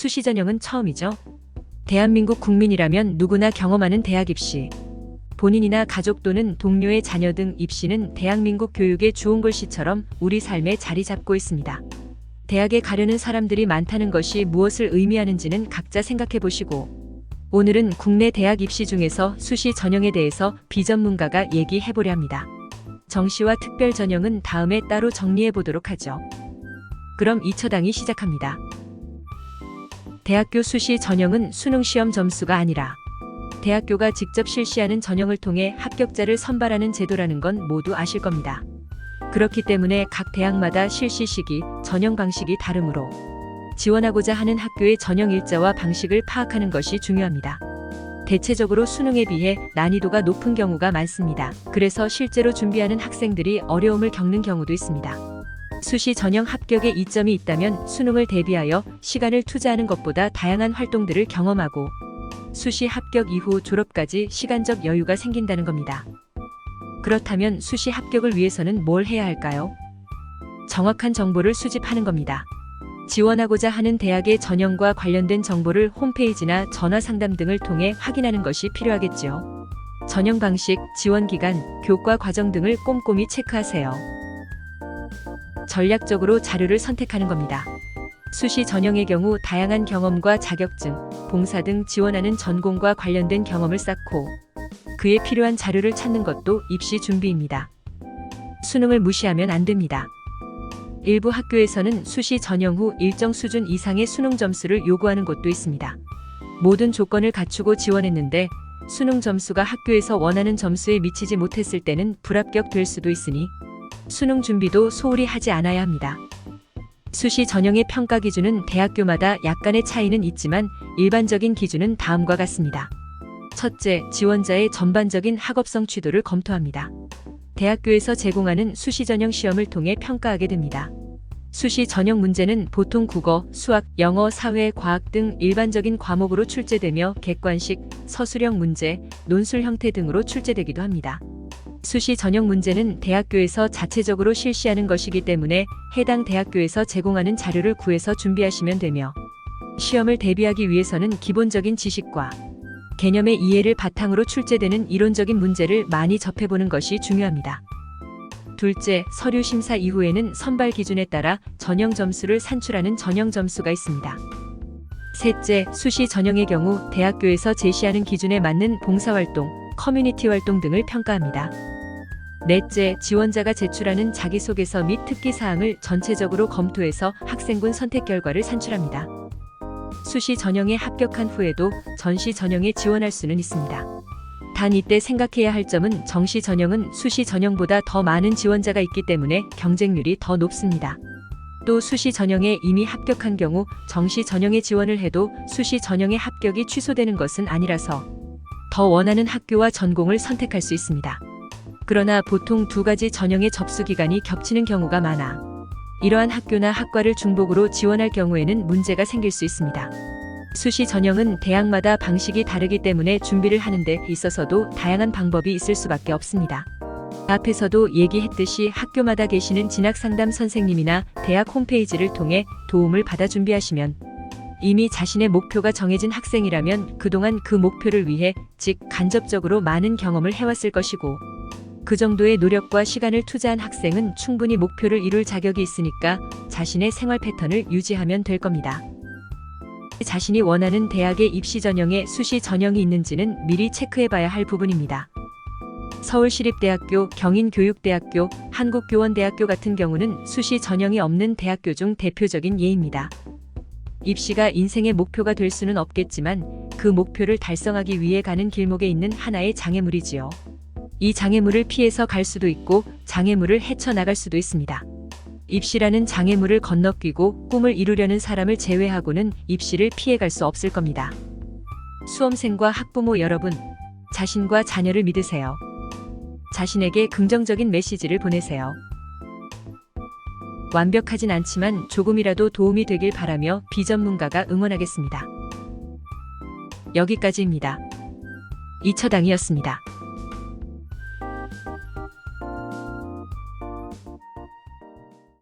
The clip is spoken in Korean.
수시 전형은 처음이죠. 대한민국 국민이라면 누구나 경험하는 대학 입시. 본인이나 가족 또는 동료의 자녀 등 입시는 대한민국 교육의 주온글씨처럼 우리 삶에 자리 잡고 있습니다. 대학에 가려는 사람들이 많다는 것이 무엇을 의미하는지는 각자 생각해 보시고 오늘은 국내 대학 입시 중에서 수시 전형에 대해서 비전문가가 얘기해 보려 합니다. 정시와 특별 전형은 다음에 따로 정리해 보도록 하죠. 그럼 2처당이 시작합니다. 대학교 수시 전형은 수능 시험 점수가 아니라 대학교가 직접 실시하는 전형을 통해 합격자를 선발하는 제도라는 건 모두 아실 겁니다. 그렇기 때문에 각 대학마다 실시 시기, 전형 방식이 다르므로 지원하고자 하는 학교의 전형 일자와 방식을 파악하는 것이 중요합니다. 대체적으로 수능에 비해 난이도가 높은 경우가 많습니다. 그래서 실제로 준비하는 학생들이 어려움을 겪는 경우도 있습니다. 수시 전형 합격에 이점이 있다면 수능을 대비하여 시간을 투자하는 것보다 다양한 활동들을 경험하고 수시 합격 이후 졸업까지 시간적 여유가 생긴다는 겁니다. 그렇다면 수시 합격을 위해서는 뭘 해야 할까요? 정확한 정보를 수집하는 겁니다. 지원하고자 하는 대학의 전형과 관련된 정보를 홈페이지나 전화 상담 등을 통해 확인하는 것이 필요하겠지요. 전형 방식, 지원 기간, 교과 과정 등을 꼼꼼히 체크하세요. 전략적으로 자료를 선택하는 겁니다. 수시 전형의 경우 다양한 경험과 자격증, 봉사 등 지원하는 전공과 관련된 경험을 쌓고 그에 필요한 자료를 찾는 것도 입시 준비입니다. 수능을 무시하면 안 됩니다. 일부 학교에서는 수시 전형 후 일정 수준 이상의 수능 점수를 요구하는 곳도 있습니다. 모든 조건을 갖추고 지원했는데 수능 점수가 학교에서 원하는 점수에 미치지 못했을 때는 불합격 될 수도 있으니 수능 준비도 소홀히 하지 않아야 합니다. 수시 전형의 평가 기준은 대학교마다 약간의 차이는 있지만 일반적인 기준은 다음과 같습니다. 첫째, 지원자의 전반적인 학업성 취도를 검토합니다. 대학교에서 제공하는 수시 전형 시험을 통해 평가하게 됩니다. 수시 전형 문제는 보통 국어, 수학, 영어, 사회, 과학 등 일반적인 과목으로 출제되며 객관식, 서술형 문제, 논술 형태 등으로 출제되기도 합니다. 수시 전형 문제는 대학교에서 자체적으로 실시하는 것이기 때문에 해당 대학교에서 제공하는 자료를 구해서 준비하시면 되며 시험을 대비하기 위해서는 기본적인 지식과 개념의 이해를 바탕으로 출제되는 이론적인 문제를 많이 접해보는 것이 중요합니다. 둘째, 서류 심사 이후에는 선발 기준에 따라 전형 점수를 산출하는 전형 점수가 있습니다. 셋째, 수시 전형의 경우 대학교에서 제시하는 기준에 맞는 봉사활동, 커뮤니티 활동 등을 평가합니다. 넷째, 지원자가 제출하는 자기소개서 및 특기 사항을 전체적으로 검토해서 학생군 선택 결과를 산출합니다. 수시 전형에 합격한 후에도 전시 전형에 지원할 수는 있습니다. 단 이때 생각해야 할 점은 정시 전형은 수시 전형보다 더 많은 지원자가 있기 때문에 경쟁률이 더 높습니다. 또 수시 전형에 이미 합격한 경우 정시 전형에 지원을 해도 수시 전형의 합격이 취소되는 것은 아니라서 더 원하는 학교와 전공을 선택할 수 있습니다. 그러나 보통 두 가지 전형의 접수 기간이 겹치는 경우가 많아 이러한 학교나 학과를 중복으로 지원할 경우에는 문제가 생길 수 있습니다. 수시 전형은 대학마다 방식이 다르기 때문에 준비를 하는 데 있어서도 다양한 방법이 있을 수밖에 없습니다. 앞에서도 얘기했듯이 학교마다 계시는 진학 상담 선생님이나 대학 홈페이지를 통해 도움을 받아 준비하시면 이미 자신의 목표가 정해진 학생이라면 그동안 그 목표를 위해 즉 간접적으로 많은 경험을 해왔을 것이고 그 정도의 노력과 시간을 투자한 학생은 충분히 목표를 이룰 자격이 있으니까 자신의 생활 패턴을 유지하면 될 겁니다. 자신이 원하는 대학의 입시 전형에 수시 전형이 있는지는 미리 체크해 봐야 할 부분입니다. 서울시립대학교, 경인교육대학교, 한국교원대학교 같은 경우는 수시 전형이 없는 대학교 중 대표적인 예입니다. 입시가 인생의 목표가 될 수는 없겠지만 그 목표를 달성하기 위해 가는 길목에 있는 하나의 장애물이지요. 이 장애물을 피해서 갈 수도 있고 장애물을 헤쳐나갈 수도 있습니다. 입시라는 장애물을 건너뛰고 꿈을 이루려는 사람을 제외하고는 입시를 피해갈 수 없을 겁니다. 수험생과 학부모 여러분, 자신과 자녀를 믿으세요. 자신에게 긍정적인 메시지를 보내세요. 완벽하진 않지만 조금이라도 도움이 되길 바라며 비전문가가 응원하겠습니다. 여기까지입니다. 이처당이었습니다.